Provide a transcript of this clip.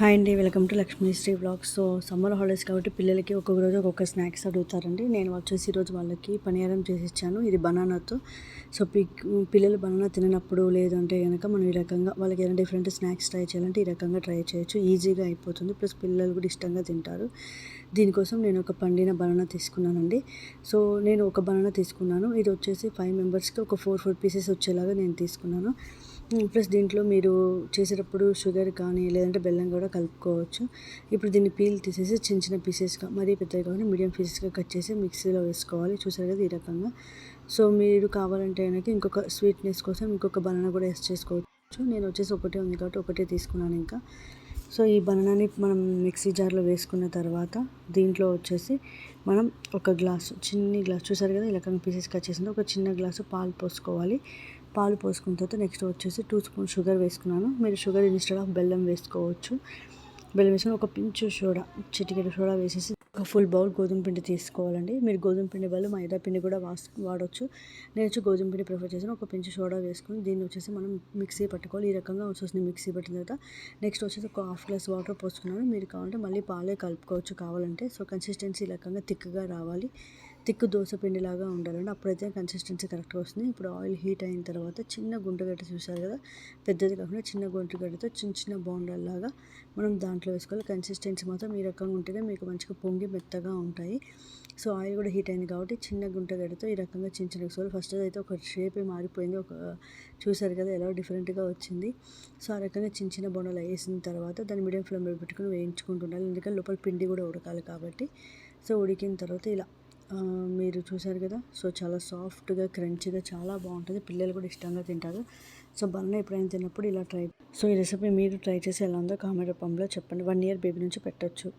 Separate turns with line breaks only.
Hi అండి welcome to Lakshmi Sri blogs. So summer holidays కాబట్టి పిల్లలకి ఒక్కొక్క రోజు ఒక్కొక్క స్నాక్స్ అడుగుతారండి. నేను వచ్చేసి ఈరోజు వాళ్ళకి పనిహారం చేసి ఇచ్చాను. ఇది బనానాతో సో పి- పిల్లలు బనానా తిననప్పుడు లేదంటే కనుక మనం ఈ రకంగా వాళ్ళకి ఏదైనా డిఫరెంట్ స్నాక్స్ ట్రై చేయాలంటే ఈ రకంగా ట్రై చేయొచ్చు. ఈజీగా అయిపోతుంది. ప్లస్ పిల్లలు కూడా ఇష్టంగా తింటారు. దీనికోసం నేను ఒక పండిన బనానా తీసుకున్నానండి. సో నేను ఒక బనానా తీసుకున్నాను. ఇది వచ్చేసి ఫైవ్ మెంబర్స్కి ఒక ఫోర్ ఫోర్ పీసెస్ వచ్చేలాగా నేను తీసుకున్నాను. ప్లస్ దీంట్లో మీరు చేసేటప్పుడు షుగర్ కానీ లేదంటే బెల్లం కూడా కలుపుకోవచ్చు. ఇప్పుడు దీన్ని పీల్ తీసేసి చిన్న చిన్న పీసెస్గా మరీ పెద్దగా కాకుండా మీడియం పీసెస్గా కట్ చేసి మిక్సీలో వేసుకోవాలి. చూసారు కదా ఈ రకంగా. సో మీరు కావాలంటే కనుక ఇంకొక స్వీట్నెస్ కోసం ఇంకొక బనానా కూడా వేసి చేసుకోవచ్చు. నేను వచ్చేసి ఒకటే ఉంది కాబట్టి ఒకటే తీసుకున్నాను ఇంకా. సో ఈ బనానాని మనం మిక్సీ జార్లో వేసుకున్న తర్వాత దీంట్లో వచ్చేసి మనం ఒక గ్లాసు చిన్ని గ్లాస్ చూసారు కదా ఇలా పీసెస్ కట్ చేసింది ఒక చిన్న గ్లాసు పాలు పోసుకోవాలి. పాలు పోసుకున్న తర్వాత నెక్స్ట్ వచ్చేసి టూ స్పూన్ షుగర్ వేసుకున్నాను. మీరు షుగర్ ఇన్స్టెడ్ ఆఫ్ బెల్లం వేసుకోవచ్చు. బెల్లం వేసుకొని ఒక పించు సోడా చిటికెడు సోడా వేసేసి ఒక ఫుల్ బౌల్ గోధుమ పిండి తీసుకోవాలండి. మీరు గోధుమ పిండి బదులు మైదా పిండి కూడా వాస్ వాడవచ్చు నేను వచ్చి గోధుమ పిండి ప్రిఫర్ చేసాను ఒక పించు సోడా వేసుకొని దీన్ని వచ్చేసి మనం మిక్సీ పట్టుకోవాలి. ఈ రకంగా వచ్చేసి మిక్సీ పట్టిన తర్వాత నెక్స్ట్ వచ్చేసి ఒక హాఫ్ గ్లాస్ వాటర్ పోసుకున్నాను. మీరు కావాలంటే మళ్ళీ పాలే కలుపుకోవచ్చు కావాలంటే. సో కన్సిస్టెన్సీ రకంగా థిక్గా రావాలి. తిక్కు దోశ పిండిలాగా ఉండాలండి. అప్పుడైతే కన్సిస్టెన్సీ కరెక్ట్గా వస్తుంది. ఇప్పుడు ఆయిల్ హీట్ అయిన తర్వాత చిన్న గుంటగడ్డ చూసారు కదా? పెద్దది కాకుండా చిన్న గుంటగడ్డతో చిన్న చిన్న బోండాల్లాగా మనం దాంట్లో వేసుకోవాలి. కన్సిస్టెన్సీ మాత్రం ఈ రకంగా ఉంటేనే మీకు మంచిగా పొంగి మెత్తగా ఉంటాయి. సో ఆయిల్ కూడా హీట్ అయింది కాబట్టి చిన్న గుంటగడ్డతో ఈ రకంగా చిన్న చిన్న వేసుకోవాలి. ఫస్ట్ అయితే ఒక షేపే మారిపోయింది. ఒక చూసారు కదా ఎలా డిఫరెంట్గా వచ్చింది. సో ఆ రకంగా చిన్న చిన్న బొండలు వేసిన తర్వాత దాన్ని మీడియం ఫ్లేమ్లో పెట్టుకుని వేయించుకుంటుండాలి ఎందుకంటే లోపల పిండి కూడా ఉడకాలి కాబట్టి. సో ఉడికిన తర్వాత ఇలా మీరు చూశారు కదా? సో చాలా సాఫ్ట్గా క్రంచీగా చాలా బాగుంటుంది. పిల్లలు కూడా ఇష్టంగా తింటారు. సో బన్న ఎప్పుడైనా తిన్నప్పుడు ఇలా ట్రై సో ఈ రెసిపీ మీరు ట్రై చేసి ఎలా ఉందో కామెంట్ రూపంలో చెప్పండి. వన్ ఇయర్ బేబీ నుంచి పెట్టొచ్చు.